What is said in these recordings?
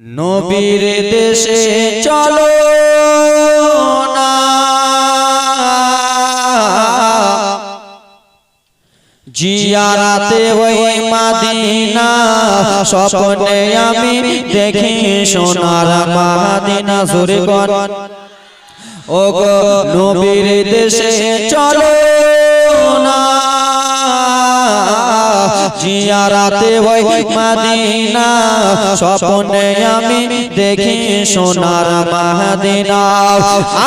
নবীর দেশে চলো না। জিয়ারাতে ওই মাদিনা, স্বপ্নে আমি দেখি সোনার মাদিনা সুরে গন ও গো নবীর দেশে চলো। জিয়ারাতে ওই মাদিনা, স্বপ্নে আমি দেখি সোনার মাদিনা।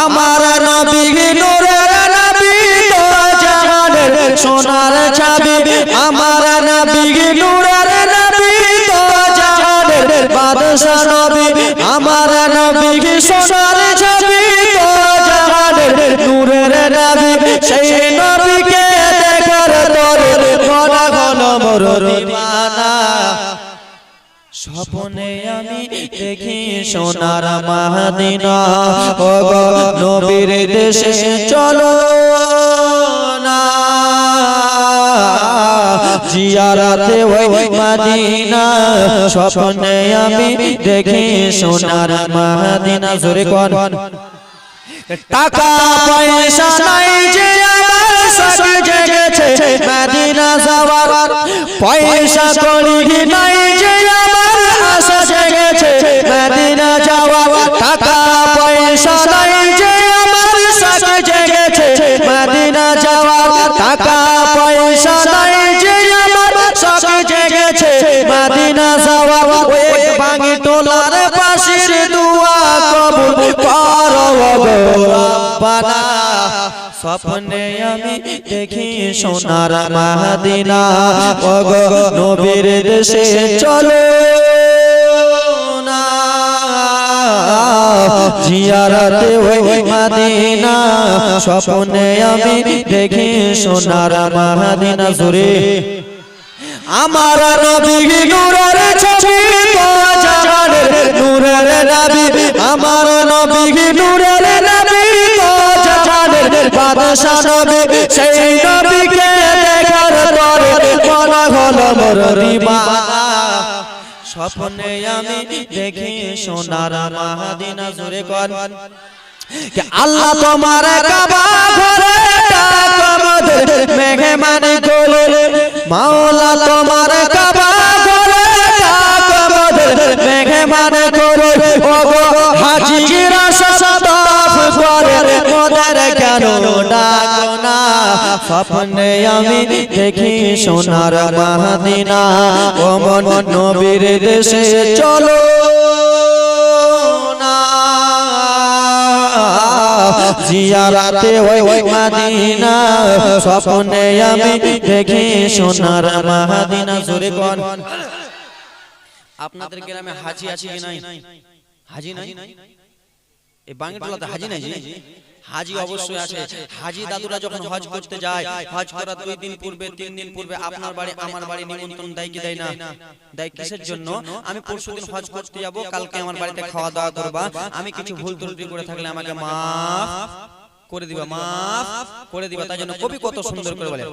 আমার নবী নূরের নবী সোনার ছাবি আমার আমার নবী সোনার মোর দিওয়ানা স্বপ্নে আমি দেখি সোনার ও গো নবীর দেশে চলো না। জিয়ারাতে ওই মাদিনা। স্বপ্নে আমি দেখি সোনার জোরে কোন। টাকা পয়সা নাই যে করি নাই যে আমার আশা জেগেছে, মদিনা যাওয়ার টাকা পয়সা নাই যে আমার জেগেছে, মদিনা যাওয়ার টাকা পয়সা নাই যে আমার জেগেছে, মদিনা যাওয়ার ওই ভাঙি পাশের কবুল রব্বানা স্বপ্নে আমি দেখি সোনার মাদিনা ও গো নবীর দেশে চলো জিয়ারাতে ওই মাদিনা। স্বপ্নে আমি দেখি সোনার জুড়ে আমার নবী নূরের ছবি নূরের নবী। আমার নবী নূরের নবী জাহানের বাদশা নবী সেই নবীকে দেখার পরে মন হলো মোর দিবানা স্বপ্নে আমি দেখি সোনার মাহাদিনা জুড়ে কর। কে আল্লাহ তোমার কাবা ঘরে ডাকমদের মেহমান কোলে মাওলা তোমার কাবা ঘরে ও গো হাজিরা স্বপ্নে আমি দেখি সোনার মাদিনা ও মন নবীর দেশে চলো জিয়ারাতে ওই স্বপ্নে আমি দেখি সোনার জোরে কোন আপনাদের গ্রামে হাজি আছে কি নাই? হাজি নাই? বাংলাতে হাজি নাই হাজি অবশ্যই আছে। হাজি দাদুরা যখন হজ করতে যায় হজ করার দুই দিন পূর্বে তিন দিন পূর্বে আপনার বাড়ি আমার বাড়ি নিমন্ত্রণ দেয় কি দেয় না। দেয় কিসের জন্য? আমি পরশু দিন হজ করতে যাব কালকে আমার বাড়িতে খাওয়া দাওয়া করবা। আমি কিছু ভুল ত্রুটি করে থাকলে আমাকে মাফ করে দিবা মাফ করে দিবা। তাই জন্য কবি কত সুন্দর করে বলে।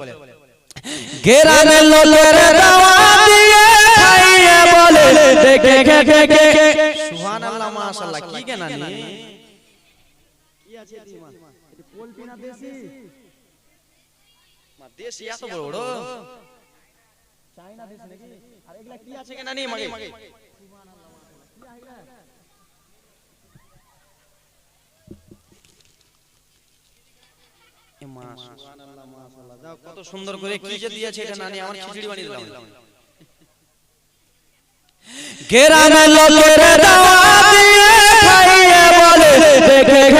গেরানের লোকের দাওয়া দিয়ে খাইয়ে বলে। দেখে দেখে সুবহানাল্লাহ মাশাআল্লাহ কি কেনা নি দেশি? এত বড়? বড়। চাইনা দেশ নাকি? আর এগুলা কি আছে কেনা নি মাগে। এ মা সুবহানাল্লাহ মাশাআল্লাহ। যাও কত সুন্দর করে কি যে দিয়েছে এটা নানি আমার খিচুড়ি বানিয়ে দিলাম। লোকের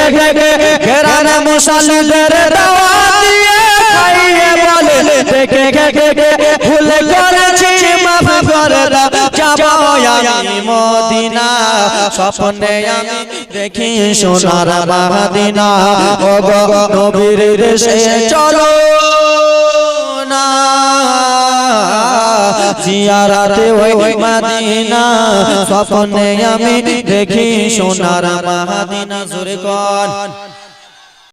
দেখে গেরানা মুসালিদের দাওয়া দিয়ে খাইয়ে বলে দেখে দেখে ভুল করেছি স্বপ্নে দেখি সোনার মাদিনা ও নবীর চলো। জিয়ারাতে ওই মদিনা স্বপ্নে আমি দেখি সোনার মহাদিনা জোরে কর।